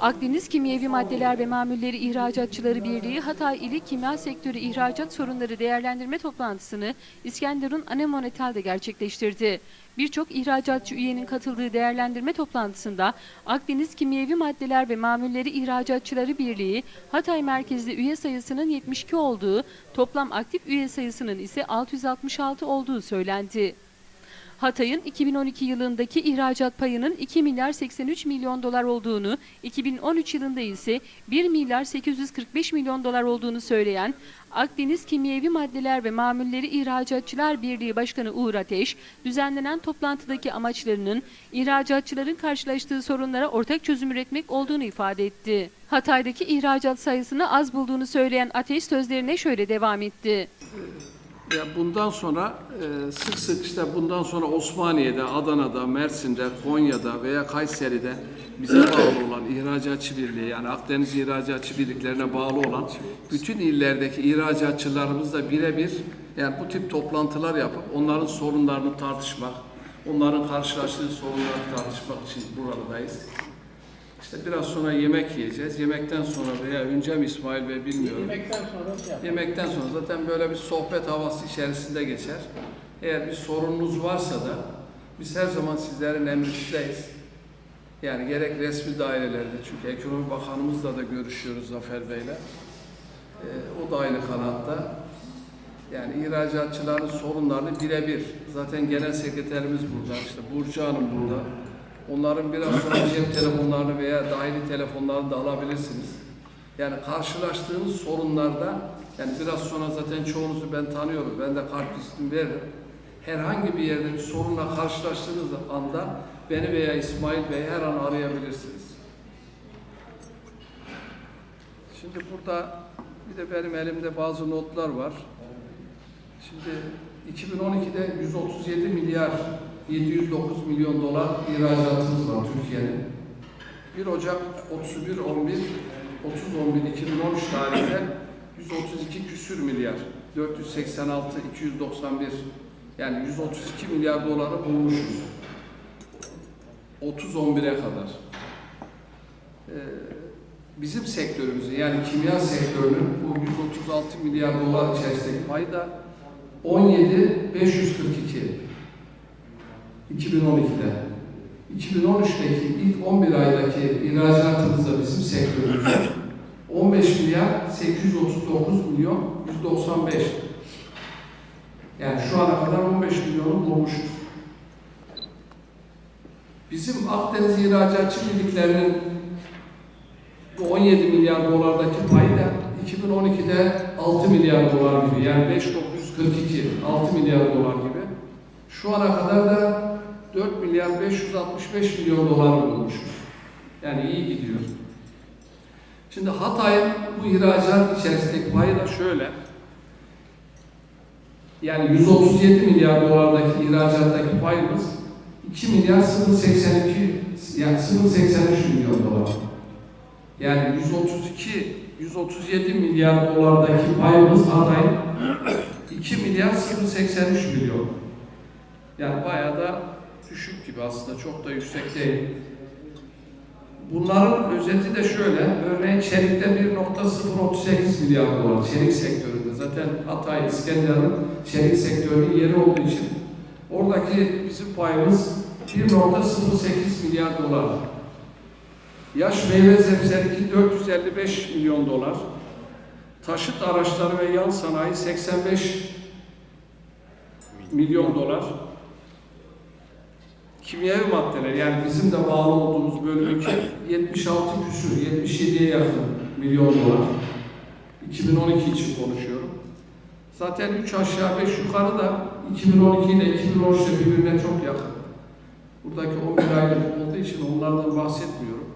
Akdeniz Kimyevi Maddeler ve Mamulleri İhracatçıları Birliği Hatay İli Kimya Sektörü İhracat Sorunları Değerlendirme Toplantısını İskenderun Anemonethal'de gerçekleştirdi. Birçok ihracatçı üyenin katıldığı değerlendirme toplantısında Akdeniz Kimyevi Maddeler ve Mamulleri İhracatçıları Birliği Hatay merkezli üye sayısının 72 olduğu, toplam aktif üye sayısının ise 666 olduğu söylendi. Hatay'ın 2012 yılındaki ihracat payının 2 milyar 83 milyon dolar olduğunu, 2013 yılında ise 1 milyar 845 milyon dolar olduğunu söyleyen Akdeniz Kimyevi Maddeler ve Mamulleri İhracatçılar Birliği Başkanı Uğur Ateş, düzenlenen toplantıdaki amaçlarının ihracatçıların karşılaştığı sorunlara ortak çözüm üretmek olduğunu ifade etti. Hatay'daki ihracat sayısını az bulduğunu söyleyen Ateş sözlerine şöyle devam etti. Ya bundan sonra e, sık sık işte bundan sonra Osmaniye'de, Adana'da, Mersin'de, Konya'da veya Kayseri'de bize bağlı olan ihracatçı birliği yani Akdeniz ihracatçı birliklerine bağlı olan bütün illerdeki ihracatçılarımızla birebir yani bu tip toplantılar yapıp onların sorunlarını tartışmak, onların karşılaştığı sorunları tartışmak için buradayız. İşte biraz sonra yemek yiyeceğiz. Yemekten sonra veya önce mi İsmail Bey bilmiyorum. Yemekten sonra şey. Yemekten sonra zaten böyle bir sohbet havası içerisinde geçer. Eğer bir sorununuz varsa da biz her zaman sizlerin emrinizdeyiz. Yani gerek resmi dairelerde çünkü Ekonomi Bakanımızla da görüşüyoruz Zafer Bey'le. Ee, o da aynı kanatta. Yani ihracatçıların sorunlarını birebir. Zaten genel sekreterimiz burada, işte Burcu Hanım burada. Onların biraz sonra cep telefonlarını veya dahili telefonlarını da alabilirsiniz. Yani karşılaştığınız sorunlarda, yani biraz sonra zaten çoğunuzu ben tanıyorum, ben de listimi veririm. Herhangi bir yerde bir sorunla karşılaştığınız anda beni veya İsmail Bey'i her an arayabilirsiniz. Şimdi burada bir de benim elimde bazı notlar var. Şimdi 2012'de 137 milyar 709 milyon dolar ihracatımız var Türkiye'nin. 1 Ocak 31 11 30 11 2013 tarihinde 132 küsür milyar 486 291 yani 132 milyar doları bulmuşuz. 30 11'e kadar. Ee, bizim sektörümüzün yani kimya sektörünün bu 136 milyar dolar içerisindeki payı da 17 542 2012'de. 2013'teki ilk 11 aydaki ihracatımızda bizim sektörümüzde 15 milyar 839 milyon 195. Yani şu ana kadar 15 milyonu bulmuşuz. Bizim Akdeniz ihracatçı birliklerinin bu 17 milyar dolardaki payı da 2012'de 6 milyar dolar gibi yani 5942 6 milyar dolar gibi. Şu ana kadar da 4 milyar 565 milyon dolar bulmuşuz. Yani iyi gidiyor. Şimdi Hatay'ın bu ihracat içerisindeki payı da şöyle. Yani 137 milyar dolardaki ihracattaki payımız 2 milyar 082 yani 083 milyon dolar. Yani 132 137 milyar dolardaki payımız Hatay'ın 2 milyar 083 milyon. Yani bayağı da düşük gibi aslında çok da yüksek değil. Bunların özeti de şöyle, örneğin çelikte 1.038 milyar dolar çelik sektöründe. Zaten Hatay, İskenderun çelik sektörünün yeri olduğu için oradaki bizim payımız 1.08 milyar dolar. Yaş meyve sebzelik 455 milyon dolar. Taşıt araçları ve yan sanayi 85 milyon dolar. Kimyevi maddeler yani bizim de bağlı olduğumuz bölümdeki 76 küsür, 77'ye yakın milyon dolar. 2012 için konuşuyorum. Zaten 3 aşağı 5 yukarı da 2012 ile 2013 ile birbirine çok yakın. Buradaki 11 aylık olduğu için onlardan bahsetmiyorum.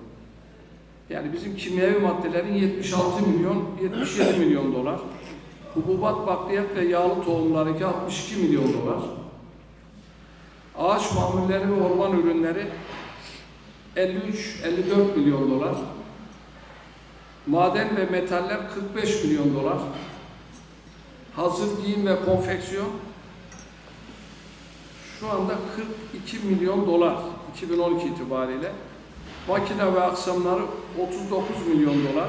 Yani bizim kimyevi maddelerin 76 milyon, 77 milyon dolar. Hububat, bakliyat ve yağlı tohumlarınki 62 milyon dolar. Ağaç mamulleri ve orman ürünleri 53-54 milyon dolar. Maden ve metaller 45 milyon dolar. Hazır giyim ve konfeksiyon şu anda 42 milyon dolar 2012 itibariyle. makine ve aksamları 39 milyon dolar,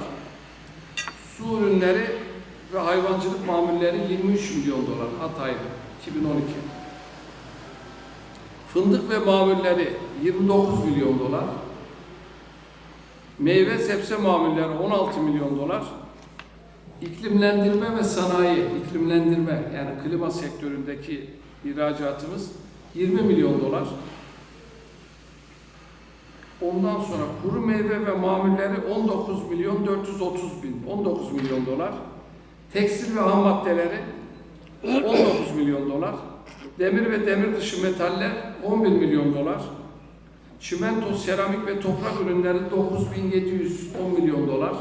su ürünleri ve hayvancılık mamulleri 23 milyon dolar Hatay'da 2012. Fındık ve mamulleri 29 milyon dolar, meyve sebze mamulleri 16 milyon dolar, iklimlendirme ve sanayi, iklimlendirme yani klima sektöründeki ihracatımız 20 milyon dolar. Ondan sonra kuru meyve ve mamulleri 19 milyon 430 bin, 19 milyon dolar. Tekstil ve ham maddeleri 19 milyon dolar. Demir ve demir dışı metaller 11 milyon dolar. Çimento, seramik ve toprak ürünleri 9710 milyon dolar.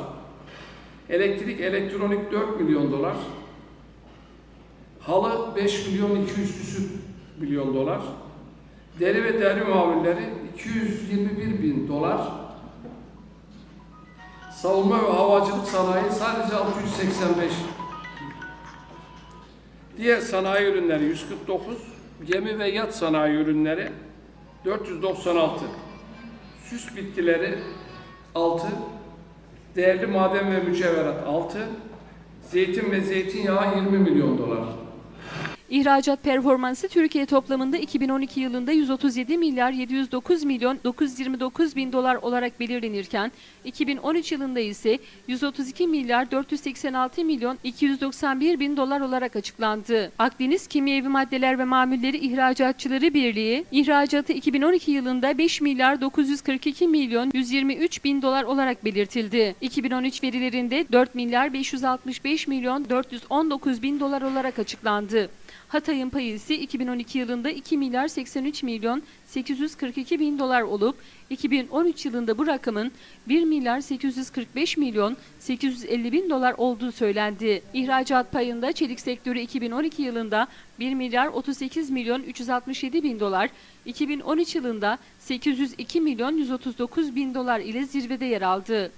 Elektrik, elektronik 4 milyon dolar. Halı 5 milyon 200 küsür milyon dolar. Deri ve deri mamulleri 221 bin dolar. Savunma ve havacılık sanayi sadece 685. Diğer sanayi ürünleri 149. Gemi ve yat sanayi ürünleri 496. Süs bitkileri 6. Değerli maden ve mücevherat 6. Zeytin ve zeytinyağı 20 milyon dolar. İhracat performansı Türkiye toplamında 2012 yılında 137 milyar 709 milyon 929 bin dolar olarak belirlenirken 2013 yılında ise 132 milyar 486 milyon 291 bin dolar olarak açıklandı. Akdeniz Kimyevi Maddeler ve Mamulleri İhracatçıları Birliği ihracatı 2012 yılında 5 milyar 942 milyon 123 bin dolar olarak belirtildi. 2013 verilerinde 4 milyar 565 milyon 419 bin dolar olarak açıklandı. Hatay'ın payı ise 2012 yılında 2 milyar 83 milyon 842 bin dolar olup 2013 yılında bu rakamın 1 milyar 845 milyon 850 bin dolar olduğu söylendi. İhracat payında çelik sektörü 2012 yılında 1 milyar 38 milyon 367 bin dolar, 2013 yılında 802 milyon 139 bin dolar ile zirvede yer aldı.